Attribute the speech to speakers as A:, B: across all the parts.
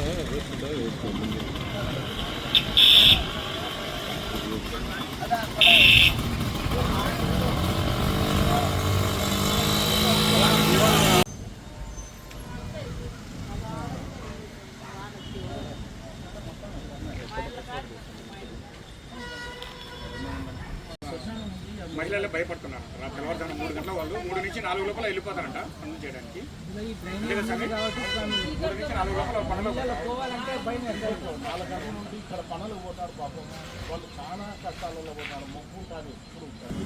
A: છે మహిళలు భయపడుతున్నారు తెల్లవారుజామున మూడు గంటల వాళ్ళు మూడు నుంచి నాలుగు లోపల వెళ్ళిపోతారంట పనులు చేయడానికి? మూడు నుంచి నాలుగు లోపల పనులు
B: పోవాలంటే భయం వేస్తారు. నాలుగు గంటల నుండి ఇక్కడ పనులు పోతారు పాపం. వాళ్ళు చాలా కష్టాలలో పోతారు. మొక్కు ఉంటారు ఎప్పుడు. ఉంటారు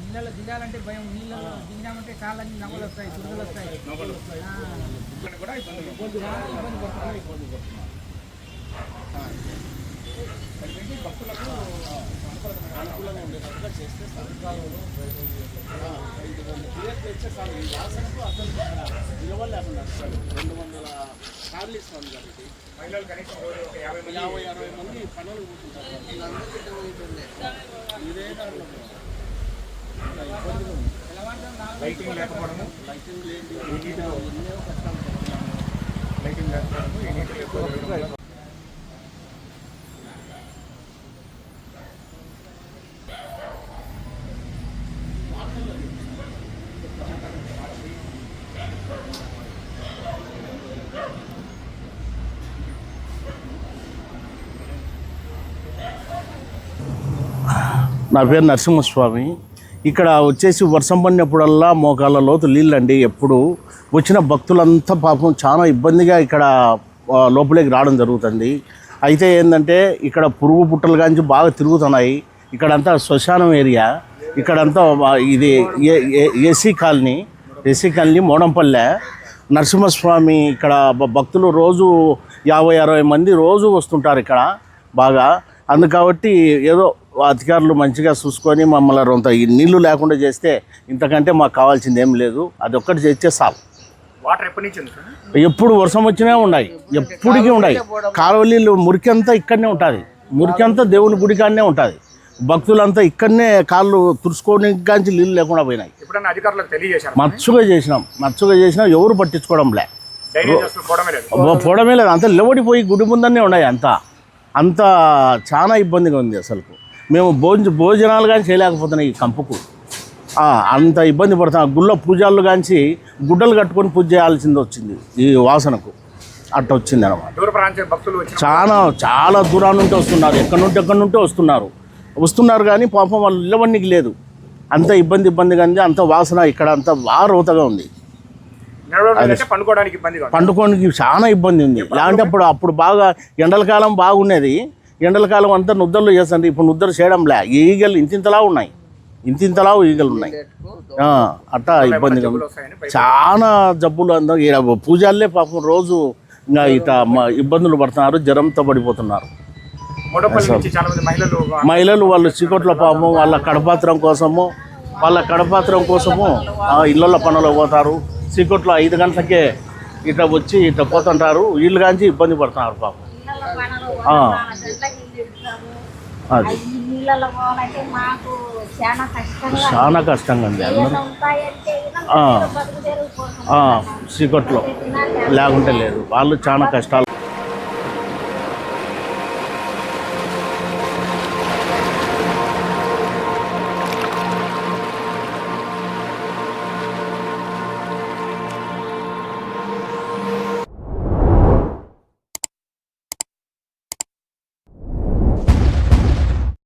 C: నీళ్ళలో దిగాలంటే భయం. నీళ్ళలో దిగినామంటే కాళ్ళని నవ్వులు వస్తాయి దుర్గలు
A: ఇబ్బంది
B: ఇబ్బంది పడుతున్నారు ఇబ్బంది పడుతున్నారు. భక్తులకు అనుకూలంగా ఉండేటట్టుగా చేస్తే సర్కారంలో క్లియర్ తెచ్చే సార్ ఈ వాసనకు అసలు సార్ రెండు వందల కార్లు ఇస్తాం కాబట్టి
A: యాభై
B: యాభై అరవై మంది పనులు కూర్చుంటారు ఇదే దాంట్లో ఇబ్బందులు
A: లైటింగ్ లేకపోవడము.
B: లైటింగ్ లేని ఎన్నో కష్టాలు
A: లైటింగ్ లేకపోవడము
B: నా పేరు నరసింహస్వామి. ఇక్కడ వచ్చేసి వర్షం పడినప్పుడల్లా మోకాళ్ళ లోతు నీళ్ళండి. ఎప్పుడు వచ్చిన భక్తులంతా పాపం చాలా ఇబ్బందిగా ఇక్కడ లోపలికి రావడం జరుగుతుంది. అయితే ఏంటంటే ఇక్కడ పురుగు పుట్టలు కాంచి బాగా తిరుగుతున్నాయి. ఇక్కడంతా శ్మశానం ఏరియా. ఇక్కడంతా ఇది A- A- AC colony AC colony Modampalle. Narasimhaswamy ఇక్కడ భక్తులు రోజు యాభై అరవై మంది రోజు వస్తుంటారు ఇక్కడ బాగా. అందుకాబట్టి ఏదో అధికారులు మంచిగా చూసుకొని మమ్మల్ని రొంత ఈ నీళ్ళు లేకుండా చేస్తే ఇంతకంటే మాకు కావాల్సింది ఏం లేదు. అది ఒక్కటి చేస్తే చాలు.
A: వాటర్ ఎప్పటి నుంచి
B: ఎప్పుడు వర్షం వచ్చినా ఉన్నాయి. ఎప్పటికీ ఉన్నాయి. కాలువ నీళ్ళు మురికంతా ఇక్కడనే ఉంటుంది. మురికంతా దేవుని గుడికాడనే ఉంటుంది. భక్తులంతా ఇక్కడనే కాళ్ళు తుడుచుకోవడానికి కానీ నీళ్ళు లేకుండా పోయినాయి. మచ్చుగా చేసినాం. మచ్చుగా చేసినా ఎవరు పట్టించుకోవడం లే.
A: పోవడమే లేదు.
B: అంత లేవడిపోయి గుడి ముందరనే ఉన్నాయి అంతా. అంత చాలా ఇబ్బందిగా ఉంది అసలు మేము భోజ భోజనాలు కానీ చేయలేకపోతున్నాం ఈ కంపుకు. అంత ఇబ్బంది పడుతున్నాం. గుళ్ళ పూజలు కాంచి గుడ్డలు కట్టుకొని పూజ చేయాల్సింది వచ్చింది. ఈ వాసనకు. అట్ట వచ్చింది అనమాట చాలా చాలా దూరం నుండి వస్తున్నారు. ఎక్కడి నుండి ఎక్కడి నుండి వస్తున్నారు? వస్తున్నారు కానీ పాపం వాళ్ళు నిలవనికి లేదు. అంత ఇబ్బంది ఇబ్బందిగా ఉంది. అంత వాసన ఇక్కడ అంత బాగా రోతగా ఉంది.
A: పండుకోవడానికి
B: చాలా ఇబ్బంది ఉంది. లేదంటే అప్పుడు అప్పుడు బాగా ఎండల కాలం బాగున్నది ఎండల కాలం అంతా నుద్దలు చేస్తుంది. ఇప్పుడు నుద్దలు చేయడం లే. ఈగలు ఇంతింతలా ఉన్నాయి. ఇంతింతలా ఈగలు ఉన్నాయి. అట్టా ఇబ్బందిగా
A: భయం.
B: చాలా జబ్బులు ఈడ పూజాలే పాపం రోజు ఇంకా ఇట ఇబ్బందులు పడుతున్నారు జ్వరంతో పడిపోతున్నారు.
A: మహిళలు
B: వాళ్ళు చీకట్ల పాపం వాళ్ళ కడపాత్రం కోసము వాళ్ళ కడపాత్రం కోసము ఆ ఇళ్ళల్లో పనులు పోతారు. చీకట్లో ఐదు గంటలకే ఇట్లా వచ్చి ఇట్లా పోతుంటారు. వీళ్ళు కాంచి ఇబ్బంది పడుతున్నారు పాపం. అది.
D: చాలా కష్టంగా
B: ఉంది. అందరూ చీకట్లో లేకుంటే లేదు. వాళ్ళు చాలా కష్టాలు